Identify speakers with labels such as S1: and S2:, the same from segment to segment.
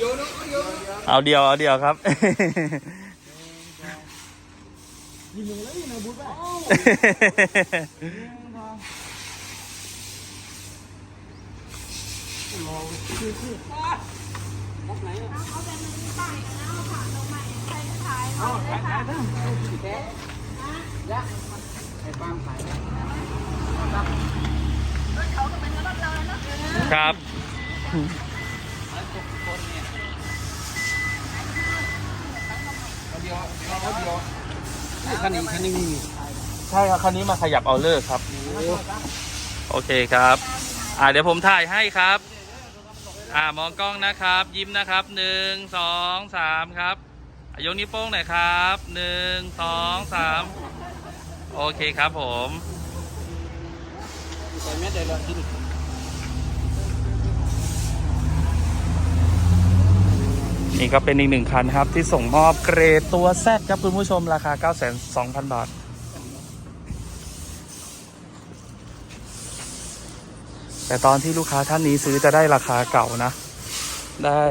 S1: เดียวนะเอาเดียวนะ
S2: เอาเดียวเอาเดียวครับ
S3: ยิงมึงแล้วนี่นะบุ๊บไป
S2: ครับ
S1: เอาเดียวเอาเดียว นี่คันนี้คันนี้มี
S2: ใช่ครับคันนี้มาขยับเอาเลิกครับ โอเคครับ อ่าเดี๋ยวผมถ่ายให้ครับ อ่ามองกล้องนะครับ ยิ้มนะครับหนึ่งสองสามครับยกนิ้วโป้งหน่อยครับหนึ่งสองสามโอเคครับผม
S1: ใส่แมสได้เลยที่นี่
S2: นี่ก็เป็นอีกหนึ่งคันครับ ที่ส่งมอบเกรดตัวแซดครับคุณผู้ชมราคา 9 2 0 0 0 บาท แต่ตอนที่ลูกค้าท่านนี้ซื้อจะได้ราคาเก่านะ ได้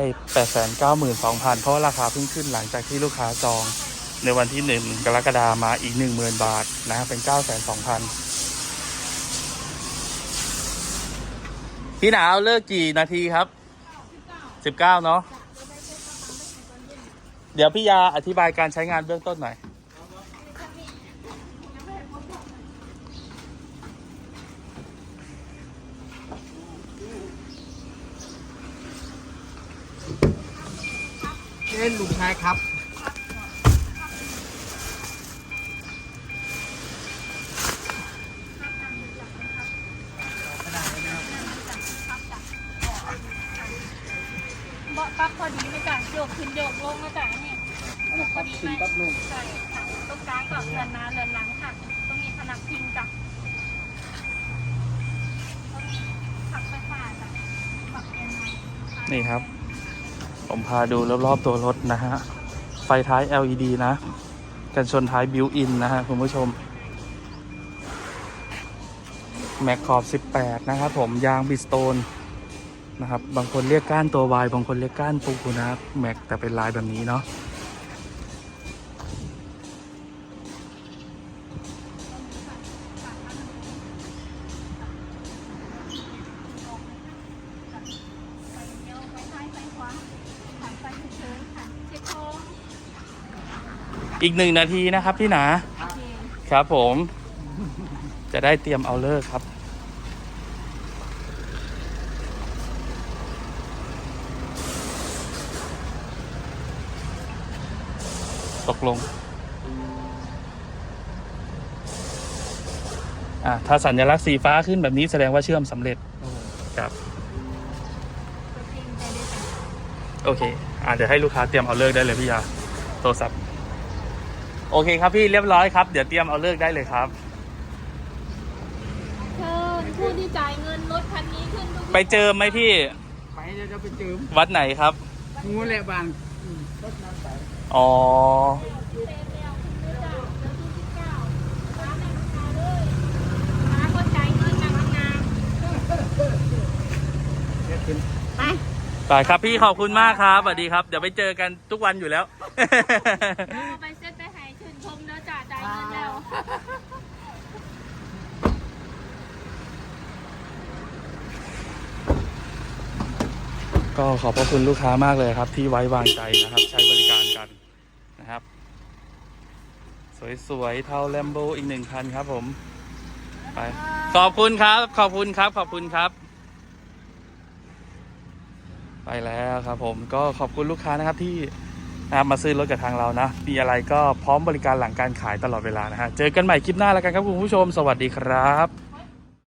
S2: 892,000 เพราะราคาเพิ่งขึ้นหลังจากที่ลูกค้าจองในวันที่ 1 กรกฎามาอีก 10,000 บาทนะเป็น902,000 พี่หนาวเลิกกี่นาทีครับ 19 เนาะ เดี๋ยวพี่ยาอธิบายการใช้งานเบื้องต้นหน่อย
S1: เล่นลุงชายครับ
S4: ปั๊บพอดีไหมจ๊ะโยกขึ้นโยกลงนะจ๊ะนี่พอดีไหมใช่ค่ะตรงกลางกับเรือนหน้าเรือนหลังค่ะต้องมีผนังพิงจ้ะต้องมีผักไฟฟ้าจ้ะปักเอ็นไว้
S2: นี่ครับ ผมพาดูรอบๆตัวรถนะฮะ ไฟท้าย LED นะ กันชนท้ายบิวอินนะฮะคุณผู้ชมแม็กขอบ 18 นะครับผมยางบิสโตน นะครับ บางคนเรียกก้านตัววาย บางคนเรียกก้านปูนะครับแม็กแต่เป็นลายแบบนี้เนาะอีกหนึ่งนาทีนะครับพี่หนา
S4: ค
S2: รับผม จะได้เตรียมเอาเลิกครับ ตกลง อะถ้าสัญลักษณ์สีฟ้าขึ้นแบบนี้แสดงว่าเชื่อมสำเร็จครับ
S4: ตัวจริงใจได้จ้ะ
S2: โอเค อะเดี๋ยวให้ลูกค้าเตรียมเอาเลิกได้เลยพี่ยาโทรศัพท์ โอเคครับพี่เรียบร้อยครับ เดี๋ยวเตรียมเอาเลิกได้เลยครับ
S4: เชิญผู้ที่จ่ายเงินรถคันนี้ขึ้นทุก
S2: ไปเจอไหมพี่
S1: ไปเดี๋ยวจะไปเจิม
S2: วัดไหนครับ
S1: งูแหละบาง
S2: อ๋อ
S4: เต็มแล้วขึ้นด้วย จ้ะเดือนที่สิบเก้าร้านในราคาเลยหาคนจ่ายเงินจากร้านนา
S1: เนี่ยขึ้น
S4: ไป
S2: ไปครับพี่ขอบคุณมากครับสวัสดีครับ เดี๋ยวไปเจอกันทุกวันอยู่แล้ว
S4: เอาไปเซ็ตไปให้ชื่นชมเด้อจ่าจ่ายเงินแล้ว
S2: ก็ขอบพระคุณลูกค้ามากเลยครับ ที่ไว้วางใจนะครับ ใช้บริการกัน นะครับ สวยๆเท่าแลมโบอีกหนึ่งคันครับผม ไป ขอบคุณครับ ขอบคุณครับ ขอบคุณครับ ไปแล้วครับผมก็ขอบคุณลูกค้านะครับที่นะมาซื้อรถกับทางเรานะ มีอะไรก็พร้อมบริการหลังการขายตลอดเวลานะฮะ เจอกันใหม่คลิปหน้าแล้วกันครับคุณผู้ชม สวัสดีครับ